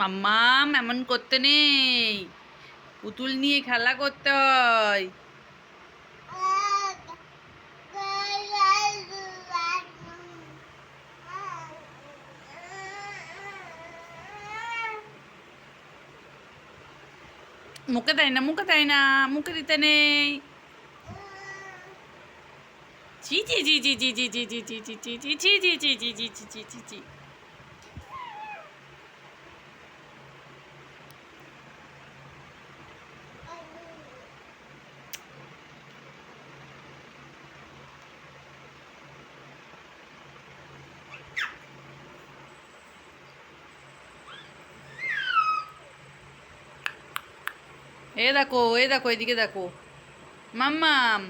মাম্মাম এমন করতে নেই পুতুল নিয়ে খেলা করতে হয় মুখে দেয় না মুখে দেয় না মুখে দিতে নেই জি জি জি জি জি জি জি জি জি জি জি জি জি জি জি জি জি জি জি এ দেখো এ দেখো এদিকে দেখো। মাম্মাম।